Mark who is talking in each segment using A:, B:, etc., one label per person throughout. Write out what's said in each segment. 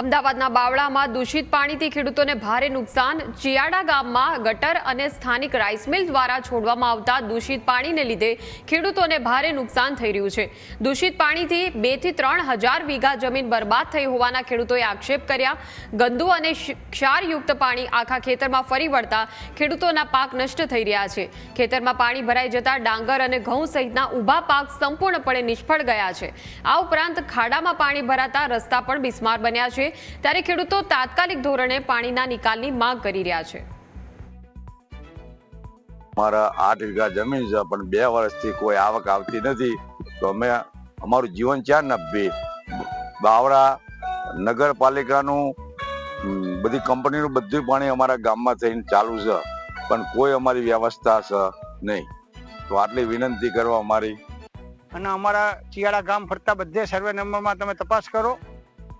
A: અમદાવાદના બાવળામાં દૂષિત પાણીથી ખેડૂતોને ભારે નુકસાન. ચિયાડા ગામમાં ગટર અને સ્થાનિક રાઈસ મિલ દ્વારા છોડવામાં આવતા દૂષિત પાણીને લીધે ખેડૂતોને ભારે નુકસાન થઈ રહ્યું છે. દૂષિત પાણીથી બેથી ત્રણ હજાર વીઘા જમીન બરબાદ થઈ હોવાના ખેડૂતોએ આક્ષેપ કર્યા. ગંદુ અને ક્ષારયુક્ત પાણી આખા ખેતરમાં ફરી વળતા ખેડૂતોના પાક નષ્ટ થઈ રહ્યા છે. ખેતરમાં પાણી ભરાઈ જતા ડાંગર અને ઘઉં સહિતના ઊભા પાક સંપૂર્ણપણે નિષ્ફળ ગયા છે. આ ઉપરાંત ખાડામાં પાણી ભરાતા રસ્તા પણ બિસ્માર બન્યા છે. ત્યારે ખેડૂતો તાત્કાલિક ધોરણે પાણીના નિકાલની માંગ કરી રહ્યા છે.
B: અમારા આઠ વીઘા જમીન છે પણ બે વર્ષથી કોઈ આવક આવતી નથી. તો અમે અમારું જીવન ક્યાં નભે? બાવળા નગરપાલિકાનું બધી કંપનીનું બધું પાણી અમારા ગામમાં થઈને ચાલુ છે. પણ કોઈ અમારી વ્યવસ્થા છે નહીં. તો આટલી વિનંતી કરવા અમારી.
C: અને અમારા ચિયાળા ગામ ફરતા બધે સર્વે નંબરમાં તમે તપાસ કરો.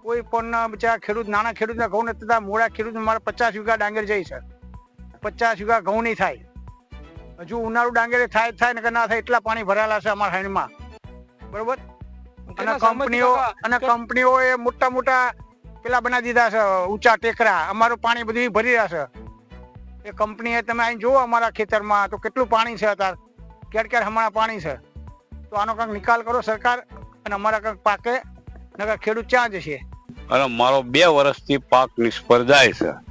C: કોઈ પણ બિચારા ખેડૂત નાના ખેડૂતના ઘઉં નથી થતા મોડા ખેડૂત મારે પચાસ વીઘા ડાંગર જાય છે. પચાસ વીઘા ઘઉં નહીં થાય. હજુ ઉનાળુ ડાંગર થાય થાય ને કે ના થાય એટલા પાણી ભરાયેલા છે અમારા હાઈનમાં બરોબર? અને કંપનીઓ અને કંપનીઓએ મોટા મોટા પેલા બનાવી દીધા છે ઊંચા ટેકરા. અમારું પાણી બધું ભરી રહ્યા છે. એ કંપનીએ તમે અહીં જુઓ અમારા ખેતરમાં તો કેટલું પાણી છે અત્યારે. ક્યારે ક્યારે હમણાં પાણી છે. તો આનો કંઈક નિકાલ કરો સરકાર અને અમારા કંઈક પાકે નકર ખેડૂત ક્યાં જશે?
D: અને મારો બે વર્ષથી પાક નિષ્ફળ જાય છે.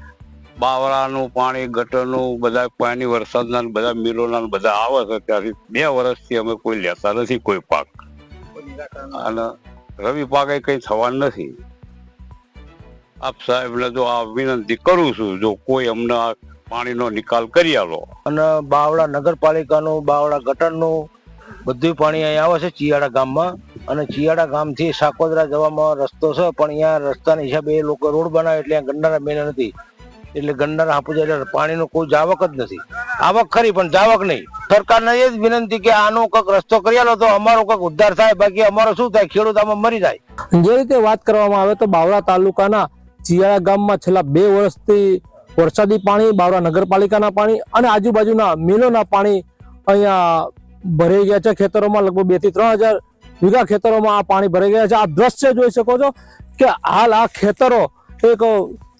D: બાવળાનું પાણી, ગટરનું, બધા પાણી, વરસાદના બધા મિલોના બધા આવે છે. ત્યાંથી બે વર્ષથી અમે કોઈ લેતા નથી કોઈ પાક. અને રવિ પાક કઈ થવાનું નથી. આપ સાહેબને જો આ વિનંતી કરું છું, જો કોઈ અમને આ પાણીનો નિકાલ કરી આલો.
E: અને બાવળા નગરપાલિકાનું, બાવળા ગટરનું બધું પાણી અહીંયા આવે છે ચિયાળા ગામમાં. અને ચિયાડા ગામથી સાકોદરા જવામાં રસ્તો છે, પણ અહીંયા રસ્તાના હિસાબે એ લોકો રોડ બનાવે એટલે ગંડારા મેન નથી. એટલે ગંડારા હાપુજા એટલે પાણીનો કોઈ જાવક જ નથી. આવક ખરી, પણ જાવક નહીં. સરકારને એ જ વિનંતી કે આનો કંઈક રસ્તો કરી આલો તો અમારો કંઈક ઉદ્ધાર થાય, બાકી અમારો શું થાય? ખેડૂત આમાં મરી જાય.
F: જે રીતે વાત કરવામાં આવે તો બાવળા તાલુકાના ચિયાળા ગામમાં છેલ્લા બે વર્ષથી વરસાદી પાણી, બાવળા નગરપાલિકાના પાણી અને આજુબાજુના મિલોના પાણી અહીંયા ભરાઈ ગયા છે. ખેતરોમાં લગભગ બેથી ત્રણ હજાર વીઘા ખેતરોમાં આ પાણી ભરાઈ ગયા છે. આ દ્રશ્ય જોઈ શકો છો કે હાલ આ ખેતરો એક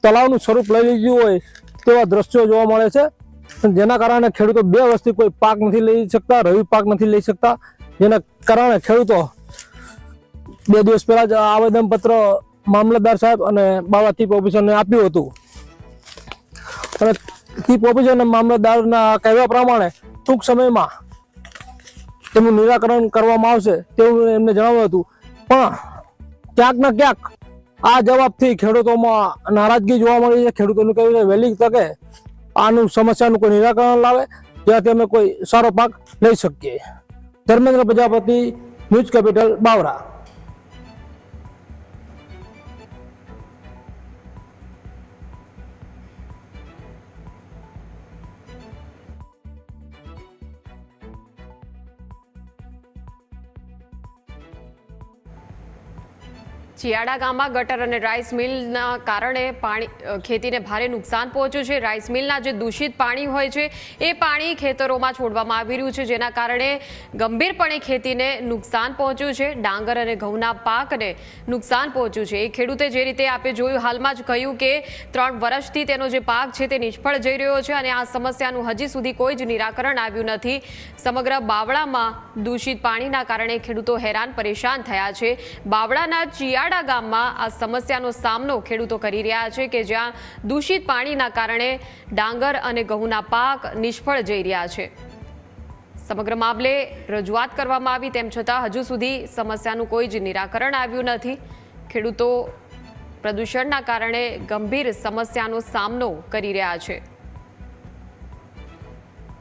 F: તળાવનું સ્વરૂપ લઈ લીધું હોય તેવા દ્રશ્યો જોવા મળે છે. જેના કારણે ખેડૂતો બે વર્ષથી કોઈ પાક નથી લઈ શકતા, રવિ પાક નથી લઈ શકતા. જેના કારણે ખેડૂતો બે દિવસ પહેલા જ આવેદન પત્ર મામલતદાર સાહેબ અને બાબા ચીફ ઓફિસરને આપ્યું હતું. અને ચીફ ઓફિસર અને મામલતદારના કહેવા પ્રમાણે ટૂંક સમયમાં તેમનું નિરાકરણ કરવામાં આવશે તેવું એમને જણાવ્યું હતું. પણ ક્યાંક ને ક્યાંક આ જવાબથી ખેડૂતોમાં નારાજગી જોવા મળી છે. ખેડૂતોનું કહ્યું છે, વહેલી તકે આનું સમસ્યાનું કોઈ નિરાકરણ લાવે જેનાથી અમે કોઈ સારો પાક લઈ શકીએ. Dharmendra Prajapati, news capital Bavla.
A: Chiyada ગામમાં ગટર અને રાઈસ મિલના કારણે પાણી ખેતીને ભારે નુકસાન પહોંચ્યું છે. રાઈસ મિલના જે દૂષિત પાણી હોય છે, એ પાણી ખેતરોમાં છોડવામાં આવી રહ્યું છે, જેના કારણે ગંભીરપણે ખેતીને નુકસાન પહોંચ્યું છે. ડાંગર અને ઘઉંના પાકને નુકસાન પહોંચ્યું છે. એ ખેડૂતે જે રીતે આપે જોયું, હાલમાં જ કહ્યું કે ત્રણ વર્ષથી તેનો જે પાક છે, તે નિષ્ફળ જઈ રહ્યો છે અને આ સમસ્યાનું હજી સુધી કોઈ જ નિરાકરણ આવ્યું નથી. સમગ્ર બાવળામાં દૂષિત પાણીના કારણે ખેડૂતો હેરાન પરેશાન થયા છે. બાવળાના ચિયાડા ગામમાં આ સમસ્યાનો સામનો ખેડૂતો કરી રહ્યા છે કે જ્યાં દૂષિત પાણીના કારણે ડાંગર અને ઘઉંના પાક નિષ્ફળ જઈ રહ્યા છે. સમગ્ર મામલે રજૂઆત કરવામાં આવી તેમ છતાં હજુ સુધી સમસ્યાનું કોઈ જ નિરાકરણ આવ્યું નથી. ખેડૂતો પ્રદૂષણના કારણે ગંભીર સમસ્યાનો સામનો કરી રહ્યા છે.